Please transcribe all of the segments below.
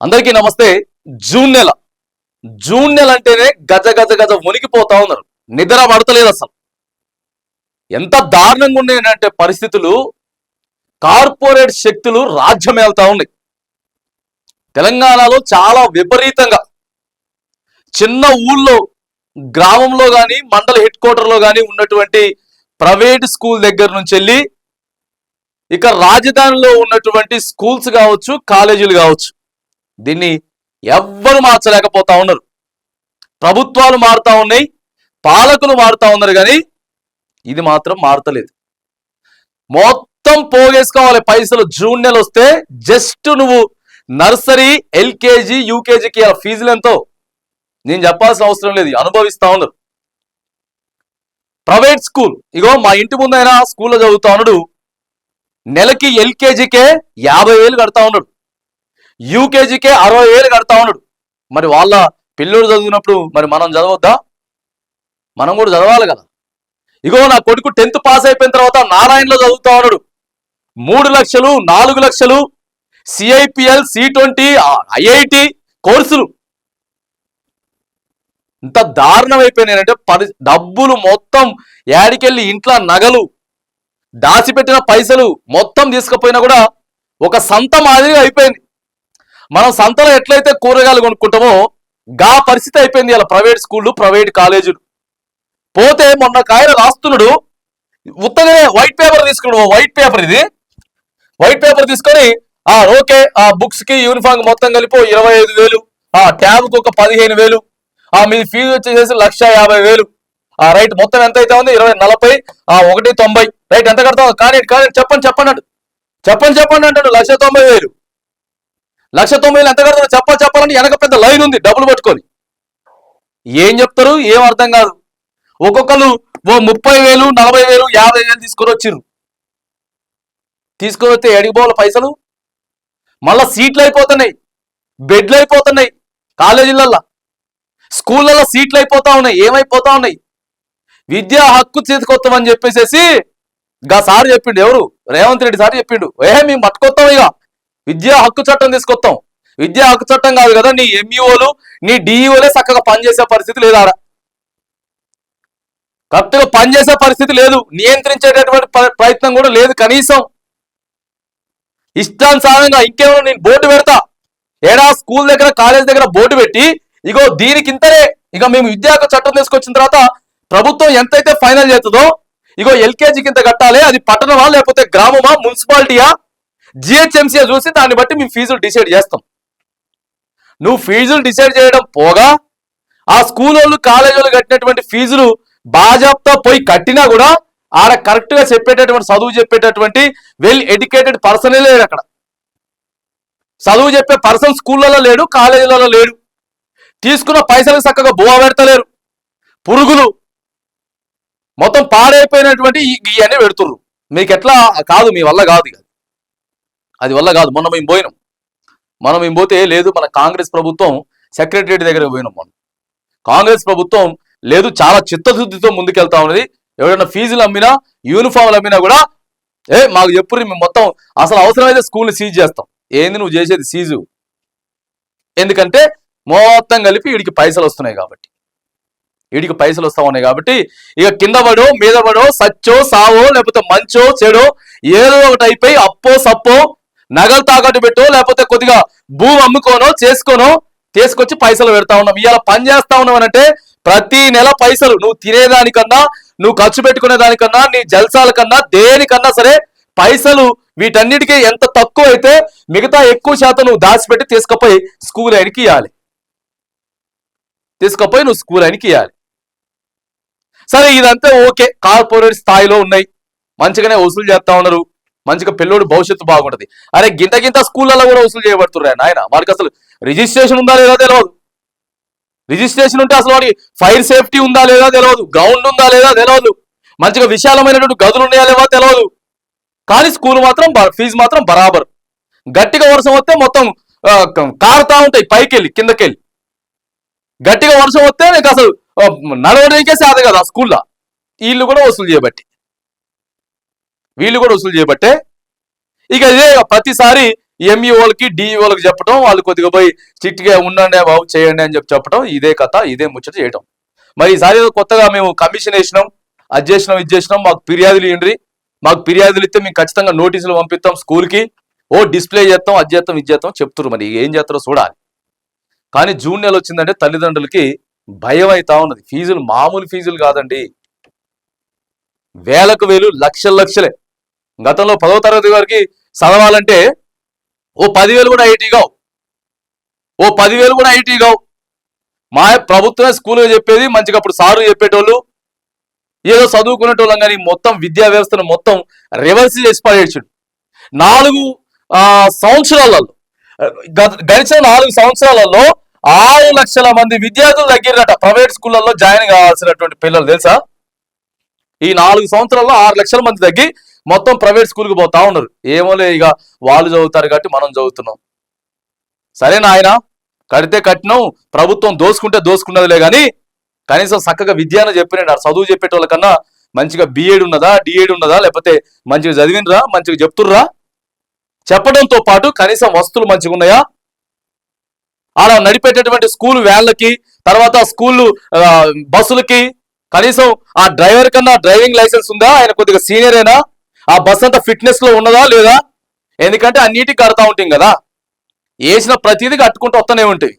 అందరికీ నమస్తే. జూన్ నెల. జూన్ నెల అంటేనే గజ గజ గజ వణికిపోతా ఉన్నారు. నిద్ర పడతలేదు అసలు. ఎంత దారుణంగా ఉన్నాయంటే పరిస్థితులు కార్పొరేట్ శక్తులు రాజ్యం వెళ్తా ఉన్నాయి. తెలంగాణలో చాలా విపరీతంగా. చిన్న ఊళ్ళో గ్రామంలో కానీ మండల హెడ్ క్వార్టర్లో కానీ ఉన్నటువంటి ప్రైవేట్ స్కూల్ దగ్గర నుంచి వెళ్ళి ఇక రాజధానిలో ఉన్నటువంటి స్కూల్స్ కావచ్చు కాలేజీలు కావచ్చు దీన్ని ఎవ్వరు మార్చలేకపోతా ఉన్నారు. ప్రభుత్వాలు మారుతా ఉన్నాయి పాలకులు మారుతా ఉన్నారు కానీ ఇది మాత్రం మారతలేదు. మొత్తం పోగేసుకోవాలి పైసలు జూన్ నెల వస్తే జస్ట్ నువ్వు నర్సరీ ఎల్కేజీ యూకేజీకి ఆ ఫీజులు ఎంతో? నేను చెప్పాల్సిన అవసరం లేదు అనుభవిస్తా ఉన్నారు. ప్రైవేట్ స్కూల్ ఇగో మా ఇంటి ముందైనా స్కూల్లో చదువుతా ఉన్నాడు నెలకి ఎల్కేజీకే యాభై వేలు కడతా ఉన్నాడు. యూకేజీకే అరవై వేలు కడతా ఉన్నాడు. మరి వాళ్ళ పిల్లోడు చదివినప్పుడు మరి మనం చదవద్దా? మనం కూడా చదవాలి కదా. ఇగో నా కొడుకు టెన్త్ పాస్ అయిపోయిన తర్వాత నారాయణలో చదువుతా ఉన్నాడు. మూడు లక్షలు నాలుగు లక్షలు సిఐపిఎల్ సి ట్వంటీ ఐఐటి కోర్సులు. ఇంత దారుణం అయిపోయినాయంటే పరి డబ్బులు మొత్తం యాడికెళ్ళి ఇంట్లో నగలు దాచిపెట్టిన పైసలు మొత్తం తీసుకుపోయినా కూడా ఒక సంత మాదిరిగా అయిపోయింది. మనం సంతలో ఎట్లయితే కూరగాయలు కొనుక్కుంటామో గా పరిస్థితి అయిపోయింది ఇలా ప్రైవేట్ స్కూళ్ళు ప్రైవేట్ కాలేజీలు పోతే మొన్న కాయలు రాస్తున్నాడు ఉత్తగానే వైట్ పేపర్ తీసుకున్నాడు వైట్ పేపర్ ఇది. వైట్ పేపర్ తీసుకొని ఆ ఓకే ఆ బుక్స్కి యూనిఫామ్ మొత్తం కలిపి ఇరవై ఐదు వేలు ఆ ట్యాబ్కు ఒక పదిహేను వేలు ఆ మీ ఫీజు వచ్చేసి లక్ష యాభై వేలు. ఆ రైట్ మొత్తం ఎంత అయితే ఉంది? ఇరవై నలభై ఆ ఒకటి తొంభై. రైట్ ఎంత కడతావు? కానీ కానీ చెప్పండి చెప్పండి అంటు చెప్పండి చెప్పండి అంటాడు లక్ష తొంభై వేలు. లక్ష తొంభై వేలు ఎంత కడతావు చెప్ప చెప్పాలని వెనక పెద్ద లైన్ ఉంది డబ్బులు పట్టుకొని. ఏం చెప్తారు? ఏం అర్థం కాదు. ఒక్కొక్కరు ఓ ముప్పై వేలు నలభై వేలు యాభై వేలు తీసుకొని వచ్చిర్రు. తీసుకొని వస్తే ఎడిగిపోవాలి పైసలు? మళ్ళా సీట్లు అయిపోతున్నాయి. బెడ్లు అయిపోతున్నాయి కాలేజీలల్లో. స్కూళ్ళల్లో సీట్లు అయిపోతా ఉన్నాయి. ఏమైపోతా ఉన్నాయి? విద్యా హక్కు తీసుకొస్తామని చెప్పేసేసి గా సార్ చెప్పిండు ఎవరు? రేవంత్ రెడ్డి సార్ చెప్పిండు. ఏ మేము పట్టుకొస్తాం ఇక విద్యా హక్కు చట్టం తీసుకొస్తాం విద్యా హక్కు చట్టం కాదు కదా నీ ఎంఈఓలు నీ డిఈఓలే చక్కగా పనిచేసే పరిస్థితి లేదా కరెక్ట్గా పనిచేసే పరిస్థితి లేదు. నియంత్రించేటటువంటి ప్ర- ప్రయత్నం కూడా లేదు కనీసం. ఇష్టానుసారంగా ఇంకేమో నేను బోర్డు పెడతా. ఏడా స్కూల్ దగ్గర కాలేజ్ దగ్గర బోర్డు పెట్టి ఇగో దీనికి ఇంతనే ఇక మేము విద్యా హక్కు చట్టం తీసుకొచ్చిన తర్వాత ప్రభుత్వం ఎంతైతే ఫైనల్ చేస్తుందో ఇగో ఎల్కేజీకి ఇంత కట్టాలి అది పట్టణమా లేకపోతే గ్రామమా మున్సిపాలిటీయా జిహెచ్ఎంసీ చూసి దాన్ని బట్టి మేము ఫీజులు డిసైడ్ చేస్తాం. నువ్వు ఫీజులు డిసైడ్ చేయడం పోగా ఆ స్కూల్ వాళ్ళు కాలేజ్ వాళ్ళు కట్టినటువంటి ఫీజులు బాజాప్తా పోయి కట్టినా కూడా ఆడ కరెక్ట్గా చెప్పేటటువంటి చదువు చెప్పేటటువంటి వెల్ ఎడ్యుకేటెడ్ పర్సనే లేడు అక్కడ. చదువు చెప్పే పర్సన్ స్కూళ్ళలో లేడు కాలేజీలలో లేడు. తీసుకున్న పైసలకు చక్కగా బువ పెడతలేరు. పురుగులు మొత్తం పాడైపోయినటువంటి ఈ- ఇవన్నీ పెడుతుర్రు. మీకు ఎట్లా కాదు మీ వల్ల కాదు ఇక. అది వల్ల కాదు మొన్న మేము పోయినాం. మనం మేము పోతే లేదు మన కాంగ్రెస్ ప్రభుత్వం సెక్రటరియట్ దగ్గర పోయినాం మనం కాంగ్రెస్ ప్రభుత్వం లేదు చాలా చిత్తశుద్ధితో ముందుకెళ్తా ఉన్నది. ఎవరైనా ఫీజులు అమ్మినా యూనిఫామ్లు అమ్మినా కూడా ఏ మాకు చెప్పుర్రి మేము మొత్తం అసలు అవసరమైతే స్కూల్ని సీజ్ చేస్తాం. ఏంది నువ్వు చేసేది సీజు? ఎందుకంటే మొత్తం కలిపి వీడికి పైసలు వస్తున్నాయి కాబట్టి. వీడికి పైసలు వస్తా ఉన్నాయి కాబట్టి ఇక కింద పడో మీద పడో సచ్చో సావో లేకపోతే మంచో చెడో ఏదో ఒకటి అయిపోయి అప్పో సప్పో నగలు తాకట్టు పెట్టో లేకపోతే కొద్దిగా భూమి అమ్ముకోనో చేసుకోనో తీసుకొచ్చి పైసలు పెడతా ఉన్నాం. ఇవాళ పని చేస్తా ఉన్నాం అంటే ప్రతి నెల పైసలు నువ్వు తినేదానికన్నా నువ్వు ఖర్చు పెట్టుకునే దానికన్నా నీ జల్సాల కన్నా దేనికన్నా సరే పైసలు వీటన్నిటికీ ఎంత తక్కువ అయితే మిగతా ఎక్కువ శాతం నువ్వు దాచిపెట్టి తీసుకుపోయి స్కూల్ ఆయనకి ఇవ్వాలి తీసుకుపోయి నువ్వు స్కూల్ ఆయనకి ఇవ్వాలి సరే ఇదంతా ఓకే. కార్పొరేట్ స్థాయిలో ఉన్నాయి. మంచిగానే వసూలు చేస్తా ఉన్నారు. మంచిగా పిల్లోడు భవిష్యత్తు బాగుంటది. అరే గింత గింత స్కూళ్ళలో కూడా వసూలు చేయబడుతున్నారు ఆయన వాడికి అసలు రిజిస్ట్రేషన్ ఉందా లేదా తెలియదు రిజిస్ట్రేషన్ ఉంటే అసలు వాడికి ఫైర్ సేఫ్టీ ఉందా లేదా తెలియదు గ్రౌండ్ ఉందా లేదా తెలియదు మంచిగా విశాలమైనటువంటి గదులు ఉన్నాయా లేవా తెలియదు కానీ స్కూల్ మాత్రం బ- ఫీజు మాత్రం బరాబర్. గట్టిగా వర్షం వస్తే మొత్తం కారుతా ఉంటాయి పైకి వెళ్ళి కిందకి వెళ్ళి గట్టిగా వర్షం వస్తే నీకు అసలు నడవడానికే సాధ కదా స్కూల్లో వీళ్ళు కూడా వసూలు చేయబట్టి. వీళ్ళు కూడా వసూలు చేయబట్టే ఇక ఇదే ప్రతిసారి ఎంఈఓలకి డిఈఓలకి చెప్పడం వాళ్ళు కొద్దిగా పోయి స్ట్రిక్ట్గా ఉండండి బాబు చేయండి అని చెప్పి చెప్పడం ఇదే కథ ఇదే ముచ్చట చేయటం. మరి ఈసారి కొత్తగా మేము కమిషన్ వేసినాం అది చేసినాం ఇది చేసినాం మాకు ఫిర్యాదులు ఇవ్వండి మాకు ఫిర్యాదులు ఇస్తే మేము ఖచ్చితంగా నోటీసులు పంపిస్తాం స్కూల్కి. ఓ డిస్ప్లే చేస్తాం అది చేస్తాం ఇది చేస్తాం చెప్తున్నారు మరి ఏం చేస్తారో చూడాలి. కానీ జూన్ నెల వచ్చిందంటే తల్లిదండ్రులకి భయం అవుతా ఉన్నది. ఫీజులు మామూలు ఫీజులు కాదండి. వేలకు వేలు లక్షల లక్షలే. గతంలో పదవ తరగతి వరకు చదవాలంటే ఓ పదివేలు కూడా ఐటీ కావు. ఓ పదివేలు కూడా ఐటీ కావు. మా ప్రభుత్వమే స్కూల్లో చెప్పేది మంచిగా అప్పుడు సారు చెప్పేటోళ్ళు ఏదో చదువుకునేటోళ్ళం కానీ మొత్తం విద్యా వ్యవస్థను మొత్తం రివర్స్ చేసి పడేసాడు. నాలుగు సంవత్సరాలలో గత- గడిచిన నాలుగు సంవత్సరాలలో ఆరు లక్షల మంది విద్యార్థులు తగ్గిరట ప్రైవేట్ స్కూళ్ళల్లో జాయిన్ కావాల్సినటువంటి పిల్లలు తెలుసా? ఈ నాలుగు సంవత్సరాల్లో ఆరు లక్షల మంది తగ్గి మొత్తం ప్రైవేట్ స్కూల్కి పోతా ఉన్నారు. ఏమోలే ఇక వాళ్ళు చదువుతారు కాబట్టి మనం చదువుతున్నాం. సరే నాయన కడితే కట్టినాం ప్రభుత్వం దోసుకుంటే దోసుకున్నదిలే కానీ కనీసం చక్కగా విద్యను చెప్పిన చదువు చెప్పేటోళ్ళ కన్నా మంచిగా బిఏడ్ ఉన్నదా డిఏడ్ ఉన్నదా లేకపోతే మంచిగా చదివినరా మంచిగా చెప్తుర్రా? చెప్పడంతో పాటు కనీసం వస్తువులు మంచిగా ఉన్నాయా? అలా నడిపేటటువంటి స్కూల్ వ్యాన్లకి తర్వాత స్కూల్ బస్సులకి కనీసం ఆ డ్రైవర్ కన్నా డ్రైవింగ్ లైసెన్స్ ఉందా? ఆయన కొద్దిగా సీనియర్ అయినా ఆ బస్ అంతా ఫిట్నెస్లో ఉన్నదా లేదా? ఎందుకంటే అన్నిటికి కడతా ఉంటాం కదా. వేసిన ప్రతిదీ కట్టుకుంటూ వస్తూనే ఉంటాయి.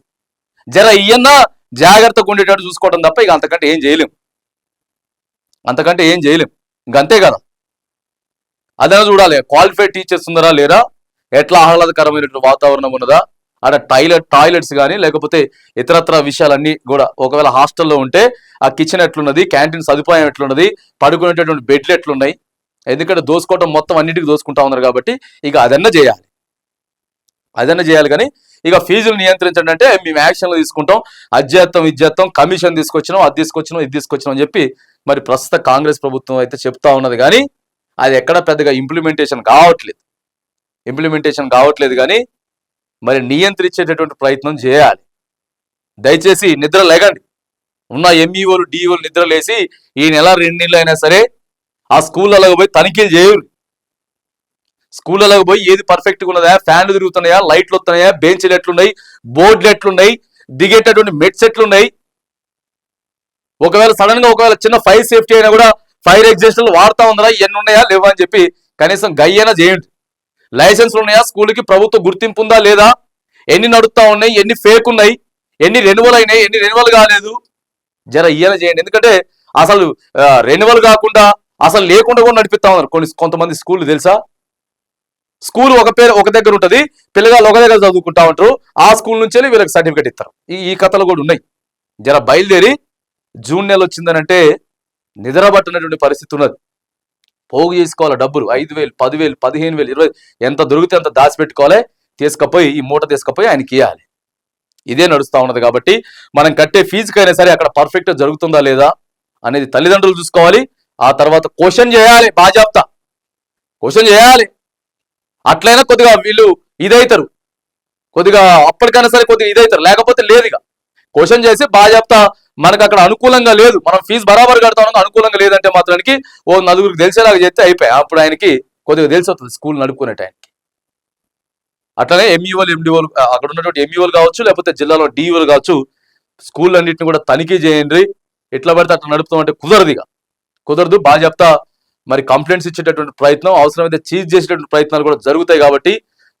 జర ఇయ్యన్నా జాగ్రత్తగా ఉండేటట్టు చూసుకోవడం తప్ప ఇక అంతకంటే ఏం చేయలేం. అంతకంటే ఏం చేయలేం. ఇంక అంతే కదా. అదైనా చూడాలి. క్వాలిఫైడ్ టీచర్స్ ఉన్నారా లేరా? ఎట్లా ఆహ్లాదకరమైనటువంటి వాతావరణం ఉన్నదా? అక్కడ టాయిలెట్ టాయిలెట్స్ కానీ లేకపోతే ఇతరత్ర విషయాలన్నీ కూడా ఒకవేళ హాస్టల్లో ఉంటే ఆ కిచెన్ ఎట్లున్నది క్యాంటీన్ సదుపాయం ఎట్లున్నది పడుకునేటటువంటి బెడ్లు ఎట్లున్నాయి ఎందుకంటే దోసుకోవటం మొత్తం అన్నిటికీ దోసుకుంటా ఉన్నారు కాబట్టి ఇక అదన్నా చేయాలి. అదన్నా చేయాలి కానీ ఇక ఫీజులు నియంత్రించండి అంటే మేము యాక్షన్లు తీసుకుంటాం అధ్యత్తం ఇజ్జత్తం కమిషన్ తీసుకొచ్చినాం అది తీసుకొచ్చినాం ఇది తీసుకొచ్చినాం అని చెప్పి మరి ప్రస్తుత కాంగ్రెస్ ప్రభుత్వం అయితే చెప్తా ఉన్నది కానీ అది ఎక్కడ పెద్దగా ఇంప్లిమెంటేషన్ కావట్లేదు. ఇంప్లిమెంటేషన్ కావట్లేదు కానీ మరి నియంత్రించేటటువంటి ప్రయత్నం చేయాలి. దయచేసి నిద్ర లేకండి. ఉన్న ఎంఈఓలు డిఈఓలు నిద్ర లేచి ఈ నెల రెండు నెలలు అయినా సరే ఆ స్కూళ్ళలోకి పోయి తనిఖీలు చేయరు స్కూళ్ళలోకి పోయి ఏది పర్ఫెక్ట్గా ఉన్నదా ఫ్యాన్లు తిరుగుతున్నాయా లైట్లు వస్తున్నాయా బెంచ్లు ఎట్లున్నాయి బోర్డులు ఎట్లున్నాయి దిగేటటువంటి మెట్స్ ఎట్లున్నాయి. ఒకవేళ సడన్గా ఒకవేళ చిన్న ఫైర్ సేఫ్టీ అయినా కూడా ఫైర్ ఎగ్జిస్టర్లు వాడుతా ఉందా ఎన్ని ఉన్నాయా లేవా అని చెప్పి కనీసం గయ్యైనా చేయండి లైసెన్స్ ఉన్నాయా? స్కూల్కి ప్రభుత్వ గుర్తింపు ఉందా లేదా? ఎన్ని నడుస్తా ఉన్నాయి? ఎన్ని ఫేక్ ఉన్నాయి? ఎన్ని రెన్యువల్ అయినాయి? ఎన్ని రెన్యువల్ కాలేదు? జర ఇయ్యాల చేయండి. ఎందుకంటే అసలు రెన్యువల్ కాకుండా అసలు లేకుండా కూడా నడిపిస్తా ఉన్నారు కొన్ని కొంతమంది స్కూల్ తెలుసా? స్కూల్ ఒక పేరు ఒక దగ్గర ఉంటుంది. పిల్లగాళ్ళు ఒక దగ్గర చదువుకుంటా ఉంటారు. ఆ స్కూల్ నుంచే వీళ్ళకి సర్టిఫికేట్ ఇస్తారు. ఈ ఈ కథలు కూడా ఉన్నాయి. జర బయలుదేరి జూన్ నెల వచ్చిందనంటే నిద్రపట్టినటువంటి పరిస్థితి ఉన్నది. పోగు చేసుకోవాలి డబ్బులు? ఐదు వేలు పదివేలు పదిహేను వేలు ఇరవై ఎంత దొరికితే అంత దాచిపెట్టుకోవాలి తీసుకపోయి ఈ మూట తీసుకపోయి ఆయనకి ఇవ్వాలి ఇదే నడుస్తూ ఉన్నది కాబట్టి మనం కట్టే ఫీజుకైనా సరే అక్కడ పర్ఫెక్ట్ జరుగుతుందా లేదా అనేది తల్లిదండ్రులు చూసుకోవాలి. ఆ తర్వాత క్వశ్చన్ చేయాలి బాజాప్తా. క్వశ్చన్ చేయాలి. అట్లయినా కొద్దిగా వీళ్ళు ఇదైతారు. కొద్దిగా అప్పటికైనా సరే కొద్దిగా ఇదైతారు. లేకపోతే లేదు ఇక క్వశ్చన్ చేసి బాజాప్తా మనకు అక్కడ అనుకూలంగా లేదు. మనం ఫీజు బరాబర్ కడతా అనుకూలంగా లేదంటే మాత్రానికి ఓ నలుగురికి తెలిసేలాగా చెప్తే అయిపోయాయి. అప్పుడు ఆయనకి కొద్దిగా తెలిసి వస్తుంది స్కూల్ నడుపుకునే టైంకి. అట్లనే ఎంఈఓలు ఎండిఓలు అక్కడ ఉన్నటువంటి ఎంఈఓలు కావచ్చు లేకపోతే జిల్లాలో డిఈఓలు కావచ్చు స్కూల్ అన్నింటిని కూడా తనిఖీ చేయండి. ఎట్లా పడితే అట్లా నడుపుతామంటే కుదరదు ఇక. కుదరదు బాగా చెప్తా. మరి కంప్లైంట్స్ ఇచ్చేటటువంటి ప్రయత్నం అవసరమైతే చీజ్ చేసేటటువంటి ప్రయత్నాలు కూడా జరుగుతాయి కాబట్టి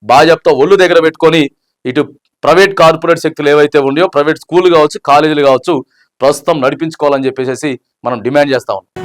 బాగా చెప్తా ఒళ్ళు దగ్గర పెట్టుకొని ఇటు ప్రైవేట్ కార్పొరేట్ శక్తులు ఏవైతే ఉన్నాయో ప్రైవేట్ స్కూల్ కావచ్చు కాలేజీలు కావచ్చు ప్రస్తుతం నడిపించుకోవాలని చెప్పేసి మనం డిమాండ్ చేస్తా ఉన్నాం.